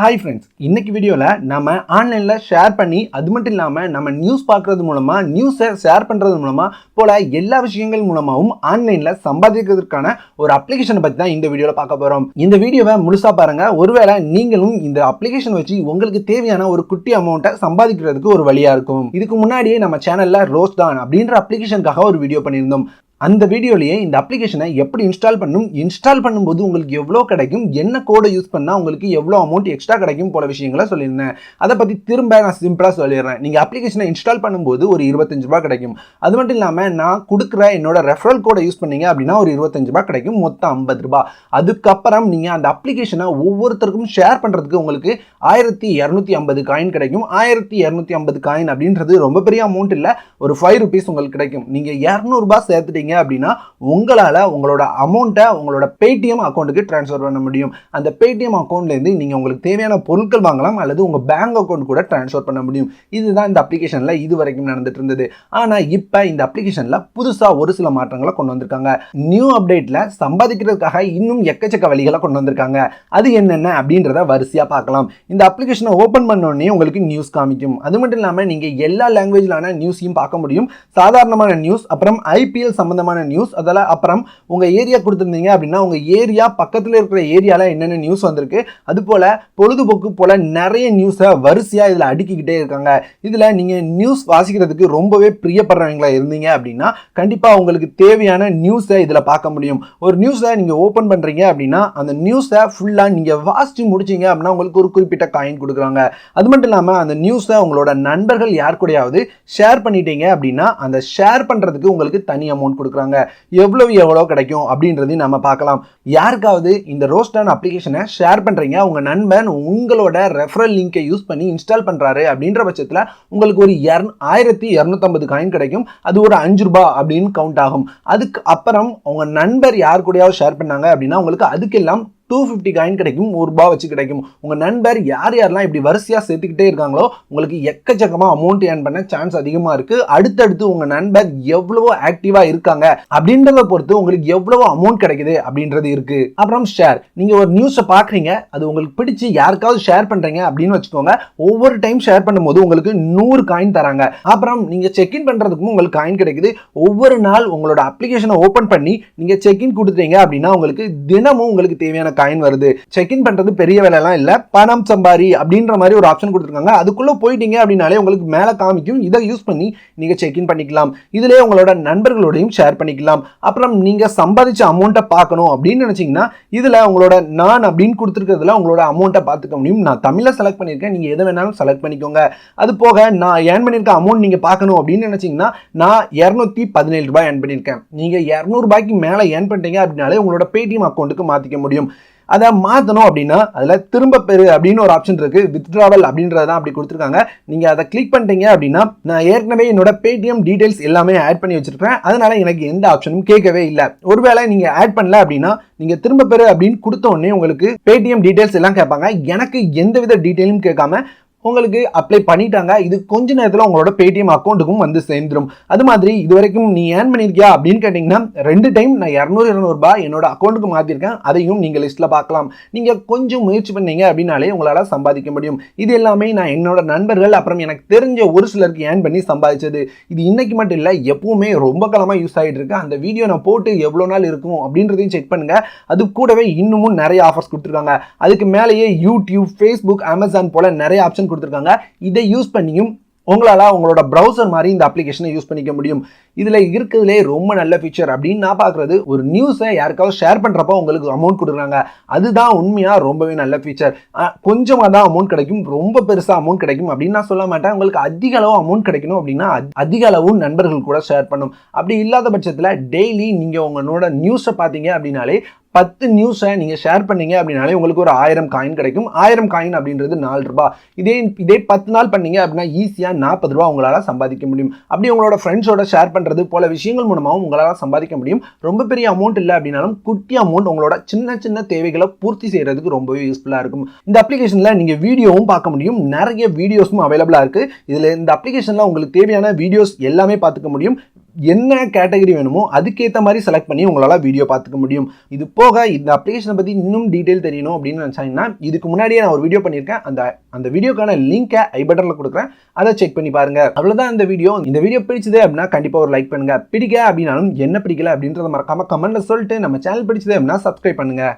Hi friends இன்னைக்கு வீடியோவில் நம்ம ஆன்லைனில் ஷேர் பண்ணி அது மட்டும் இல்லாமல் நம்ம நியூஸ் பார்க்குறது மூலமாக நியூஸை ஷேர் பண்ணுறது மூலமாக போல் எல்லா விஷயங்கள் மூலமாகவும் ஆன்லைனில் சம்பாதிக்கிறதுக்கான ஒரு அப்ளிகேஷனை பற்றி தான் இந்த வீடியோவில் பார்க்க போகிறோம் இந்த வீடியோவை முழுசாக பாருங்கள் ஒருவேளை நீங்களும் இந்த அப்ளிகேஷன் வச்சு உங்களுக்கு தேவையான ஒரு குட்டி அமௌண்ட்டை சம்பாதிக்கிறதுக்கு ஒரு வழியாக இருக்கும். இதுக்கு முன்னாடியே நம்ம சேனலில் ரோஸ் தான் அப்படின்ற அப்ளிகேஷனுக்காக ஒரு வீடியோ பண்ணியிருந்தோம். அந்த வீடியோலேயே இந்த அப்ளிகேஷனை எப்படி இன்ஸ்டால் பண்ணும் இன்ஸ்டால் பண்ணும்போது உங்களுக்கு எவ்வளோ கிடைக்கும் என்ன கோடை யூஸ் பண்ணால் உங்களுக்கு எவ்வளோ அமௌண்ட் எக்ஸ்ட்ரா கிடைக்கும் போல விஷயங்களை சொல்லியிருந்தேன். அதை பற்றி திரும்ப நான் சிம்பிளாக சொல்லிடுறேன். நீங்கள் அப்ளிகேஷனை இன்ஸ்டால் பண்ணும்போது ஒரு இருபத்தஞ்சு ரூபா கிடைக்கும். அது மட்டும் இல்லாமல் நான் கொடுக்குற என்னோட ரெஃபரல் கோடை யூஸ் பண்ணீங்க அப்படின்னா ஒரு இருபத்தஞ்சு ரூபா கிடைக்கும் மொத்தம் ஐம்பது ரூபாய். அதுக்கப்புறம் நீங்கள் அந்த அப்ளிகேஷனை ஒவ்வொருத்தருக்கும் ஷேர் பண்ணுறதுக்கு உங்களுக்கு ஆயிரத்தி இரநூத்தி ஐம்பது காயின் கிடைக்கும். ஆயிரத்தி இரநூத்தி ஐம்பது காயின் அப்படின்றது ரொம்ப பெரிய அமௌண்ட் இல்லை ஒரு ஃபைவ் ருபீஸ் உங்களுக்கு கிடைக்கும். நீங்கள் இரநூறுபா சேர்த்துட்டீங்க அப்படின்னா உங்களால் உங்களோட அமௌண்ட்டை உங்களோட பேடிஎம் அக்கௌண்ட்டுக்கு ட்ரான்ஸ்ஃபர் பண்ண முடியும். அந்த பேடிஎம் அக்கௌண்ட்லேருந்து நீங்கள் உங்களுக்கு தேவையான பொருட்கள் வாங்கலாம் அல்லது உங்கள் பேங்க் அக்கௌண்ட் கூட ட்ரான்ஸ்ஃபர் பண்ண முடியும். இதுதான் இந்த அப்ளிகேஷனில் இது வரைக்கும் நடந்துட்டு இருந்தது. ஆனால் இப்போ இந்த அப்ளிகேஷனில் புதுசாக ஒரு சில மாற்றங்களை கொண்டு வந்திருக்காங்க. நியூ அப்டேட்டில் சம்பாதிக்கிறதுக்காக இன்னும் எக்கச்சக்க வழிகளை கொண்டு வந்திருக்காங்க. அது என்னென்ன அப்படின்றத வரிசையாக பார்க்கலாம். இந்த அப்ளிகேஷனை ஓப்பன் பண்ணோடனே உங்களுக்கு நியூஸ் காமிக்கும். அது மட்டும் இல்லாமல் நீங்கள் எல்லா லாங்குவேஜிலான நியூஸையும் பார்க்க முடியும். சாதாரணமான நியூஸ் அப்புறம் ஐபிஎல் சம்மந்தமான நியூஸ் அதில் அப்புறம் உங்கள் ஏரியா கொடுத்துருந்தீங்க அப்படின்னா உங்கள் ஏரியா பக்கத்தில் இருக்கிற ஏரியாவில் என்னென்ன நியூஸ் வந்திருக்கு அதுபோல் பொழுதுபோக்கு போல் நிறைய நியூஸை வரிசையாக இதில் அடுக்கிக்கிட்டே இருக்காங்க. இதில் நீங்கள் நியூஸ் வாசிக்கிறதுக்கு ரொம்பவே பிரியப்படுறவங்களா இருந்தீங்க அப்படின்னா கண்டிப்பாக உங்களுக்கு தேவையான நியூஸை இதில் பார்க்க முடியும். ஒரு நியூஸை நீங்கள் ஓப்பன் பண்ணுறீங்க அப்படின்னா அந்த நியூஸை ஃபுல்லாக நீங்கள் வாசித்து முடிச்சீங்க அப்படின்னா உங்களுக்கு ஒரு குறிப்பிட்ட காயின் கொடுக்குறாங்க. அது மட்டும் இல்லாமல் அந்த நியூஸை உங்களோட நண்பர்கள் யார் கூடயாவது ஷேர் பண்ணிட்டீங்க அப்படின்னா அந்த ஷேர் பண்ணுறதுக்கு உங்களுக்கு தனி அமௌண்ட் கொடுக்குறாங்க. எவ்வளவு எவ்வளோ கிடைக்கும் அப்படின்றதையும் நம்ம பார்க்கலாம். யாருக்காவது இந்த ரோஸ்டான் அப்ளிகேஷனை ஷேர் பண்ணுறீங்க உங்கள் நண்பன் உங்களோட ரெஃபரல் லிங்கை யூஸ் பண்ணி இன்ஸ்டால் பண்ணுறாரு அப்படின்ற பட்சத்தில் உங்களுக்கு ஒரு இர ஆயிரத்தி இரநூத்தம்பது காயின் கிடைக்கும். அது ஒரு அஞ்சு ரூபா அப்படின்னு கவுண்ட் ஆகும். அதுக்கு அப்புறம் உங்கள் நண்பர் யார் கூடயாவது ஷேர் பண்ணாங்க அப்படின்னா உங்களுக்கு அதுக்கெல்லாம் டூ ஃபிஃப்டி காயின் கிடைக்கும் ஒரு ரூபா வச்சு கிடைக்கும். உங்கள் நண்பர் யார் யாரெல்லாம் இப்படி வரிசையாக சேர்த்துக்கிட்டே இருக்காங்களோ உங்களுக்கு எக்கச்சக்கமாக அமௌண்ட் ஏர்ன் பண்ண சான்ஸ் அதிகமாக இருக்குது அடுத்தடுத்து உங்கள் நண்பர் எவ்வளவோ ஆக்டிவாக இருக்காங்க அப்படின்றத பொறுத்து உங்களுக்கு எவ்வளவோ அமௌண்ட் கிடைக்குது அப்படின்றது இருக்குது அப்புறம் ஷேர் நீங்கள் ஒரு நியூஸை பார்க்குறீங்க அது உங்களுக்கு பிடிச்சி யாருக்காவது ஷேர் பண்ணுறீங்க அப்படின்னு வச்சுக்கோங்க ஒவ்வொரு டைம் ஷேர் பண்ணும்போது உங்களுக்கு நூறு காயின் தராங்க. அப்புறம் நீங்கள் செக்இன் பண்ணுறதுக்கும் உங்களுக்கு காயின் கிடைக்குது. ஒவ்வொரு நாள் உங்களோட அப்ளிகேஷனை ஓப்பன் பண்ணி நீங்கள் செக்இன் கொடுத்துட்டீங்க அப்படின்னா உங்களுக்கு தினமும் உங்களுக்கு தேவையான காயின் வருது. செக்இன் பண்றது பெரிய வேலைலாம் இல்ல. பணம் சம்பாரி அப்படின்ற மாதிரி ஒரு ஆப்ஷன் கொடுத்துருக்காங்க. அதுக்குள்ள போயிட்டீங்க அப்படின்னாலே உங்களுக்கு மேல காமிக்கும். இதை யூஸ் பண்ணி நீங்க செக்இன் பண்ணிக்கலாம். இதுலயே உங்களோட நண்பர்களோடையும் ஷேர் பண்ணிக்கலாம். அப்புறம் நீங்க சம்பாதிச்ச அமௌண்ட்டை பார்க்கணும் அப்படின்னு நினைச்சீங்கன்னா இதுல உங்களோட நான் அப்படின்னு கொடுத்துருக்கிறதுல உங்களோட அமௌண்ட்டை பார்த்துக்க முடியும். நான் தமிழ்ல செலக்ட் பண்ணியிருக்கேன். நீங்க எதை வேணாலும் செலக்ட் பண்ணிக்கோங்க. அது போக நான் ஏர்ன் பண்ணியிருக்க அமௌண்ட் நீங்க பார்க்கணும் அப்படின்னு நினைச்சீங்கன்னா நான் இரநூத்தி பதினேழு ரூபாய் ஏர்ன் பண்ணியிருக்கேன். நீங்க இரநூறுபாய்க்கு மேலே ஏர்ன் பண்ணிட்டீங்க அப்படின்னாலே உங்களோட பேடிஎம் அக்கௌண்ட்டுக்கு மாற்றிக்க முடியும். அதை மாற்றணும் அப்படின்னா அதில் திரும்ப பெறு அப்படின்னு ஒரு ஆப்ஷன் இருக்குது வித்ட்ராவல் அப்படின்றதான் அப்படி கொடுத்துருக்காங்க. நீங்கள் அதை கிளிக் பண்ணிட்டீங்க அப்படின்னா நான் ஏற்கனவே என்னோட பேடிஎம் டீடைல்ஸ் எல்லாமே ஆட் பண்ணி வச்சிருக்கேன் அதனால் எனக்கு எந்த ஆப்ஷனும் கேட்கவே இல்லை. ஒருவேளை நீங்கள் ஆட் பண்ணல அப்படின்னா நீங்கள் திரும்ப பெறு அப்படின்னு கொடுத்த உடனே உங்களுக்கு பேடிஎம் டீடைல்ஸ் எல்லாம் கேட்பாங்க. எனக்கு எந்தவித டீட்டெயிலும் கேட்காம உங்களுக்கு அப்ளை பண்ணிட்டாங்க இது கொஞ்ச நேரத்தில் உங்களோட பேடிஎம் அக்கௌண்ட்டுக்கும் வந்து சேர்ந்துடும் அது மாதிரி இது வரைக்கும் நீ ஏர்ன் பண்ணியிருக்கியா அப்படின்னு கேட்டிங்கன்னா ரெண்டு டைம் நான் இரநூறு இரநூறுபா என்னோட அக்கௌண்ட்டுக்கு மாற்றிருக்கேன் அதையும் நீங்கள் லிஸ்ட்டில் பார்க்கலாம். நீங்கள் கொஞ்சம் முயற்சி பண்ணீங்க அப்படின்னாலே உங்களால் சம்பாதிக்க முடியும். இது எல்லாமே நான் என்னோட நண்பர்கள் அப்புறம் எனக்கு தெரிஞ்ச ஒரு சிலருக்கு ஏர்ன் பண்ணி சம்பாதிச்சது. இது இன்னைக்கு மட்டும் இல்லை எப்பவுமே ரொம்ப காலமாக யூஸ் ஆகிட்டு இருக்கு. அந்த வீடியோ நான் போட்டு எவ்வளோ நாள் இருக்கும் அப்படின்றதையும் செக் பண்ணுங்கள் அது கூடவே இன்னமும் நிறைய ஆஃபர்ஸ் கொடுத்துருக்காங்க. அதுக்கு மேலேயே யூடியூப் ஃபேஸ்புக் அமேசான் போல் நிறைய ஆப்ஷன் கொடுத்துருக்காங்க. இதை யூஸ் பண்ணியும் உங்களால் உங்களோட ப்ரௌசர் மாதிரி இந்த அப்ளிகேஷனை யூஸ் பண்ணிக்க முடியும். இதில் இருக்கிறதுலே ரொம்ப நல்ல ஃபீச்சர் அப்படின்னு நான் பார்க்குறது. ஒரு நியூஸை யாருக்காவது ஷேர் பண்ணுறப்போ உங்களுக்கு அமௌண்ட் கொடுக்குறாங்க. அதுதான் உண்மையாக ரொம்பவே நல்ல ஃபீச்சர் கொஞ்சமாக தான் அமௌண்ட் கிடைக்கும். ரொம்ப பெருசாக அமௌண்ட் கிடைக்கும் அப்படின்னு நான் சொல்ல மாட்டேன். உங்களுக்கு அதிக அளவு அமௌண்ட் கிடைக்கணும் அப்படின்னா அதிக அளவு நண்பர்கள் கூட ஷேர் பண்ணும். அப்படி இல்லாத பட்சத்தில் டெய்லி நீங்கள் உங்களோட நியூஸை பார்த்தீங்க அப்படின்னாலே பத்து நியூஸை நீங்கள் ஷேர் பண்ணீங்க அப்படின்னாலே உங்களுக்கு ஒரு ஆயிரம் காயின் கிடைக்கும். ஆயிரம் காயின் அப்படின்றது நாலு ரூபாய் இதே இதே பத்து நாள் பண்ணீங்க அப்படின்னா ஈஸியாக நாற்பது ரூபா உங்களால் சம்பாதிக்க முடியும். அப்படி உங்களோட ஃப்ரெண்ட்ஸோட ஷேர் பண்ணுறது போல விஷயங்கள் மூலமாகவும் உங்களால் சம்பாதிக்க முடியும். ரொம்ப பெரிய அமௌண்ட் இல்லை அப்படின்னாலும் குட்டி அமௌண்ட் உங்களோட சின்ன சின்ன தேவைகளை பூர்த்தி செய்கிறதுக்கு ரொம்பவே யூஸ்ஃபுல்லாக இருக்கும். இந்த அப்ளிகேஷனில் நீங்கள் வீடியோவும் பார்க்க முடியும். நிறைய வீடியோஸும் அவைலபிளாக இருக்குது இதில் இந்த அப்ளிகேஷனில் உங்களுக்கு தேவையான வீடியோஸ் எல்லாமே பார்த்துக்க முடியும். என்ன கேட்டகரி வேணுமோ அதுக்கேற்ற மாதிரி செலக்ட் பண்ணி உங்களால் வீடியோ பார்த்துக்க முடியும். இது போக இந்த அப்ளிகேஷனை பற்றி இன்னும் டீட்டெயில் தெரியணும் அப்படின்னு நினச்சாங்கன்னா இதுக்கு முன்னாடியே நான் ஒரு வீடியோ பண்ணியிருக்கேன். அந்த அந்த வீடியோக்கான லிங்கை ஐ பட்டனில் கொடுக்குறேன். அதை செக் பண்ணி பாருங்க. அவ்வளோதான் இந்த வீடியோ இந்த வீடியோ பிடிச்சது அப்படின்னா கண்டிப்பாக ஒரு லைக் பண்ணுங்கள் பிடிக்க அப்படின்னாலும் என்ன பிடிக்கல அப்படின்றத மறக்காமல் கமெண்ட்டில் சொல்லிட்டு நம்ம சேனல் பிடிச்சது அப்படின்னா சப்ஸ்கிரைப் பண்ணுங்கள்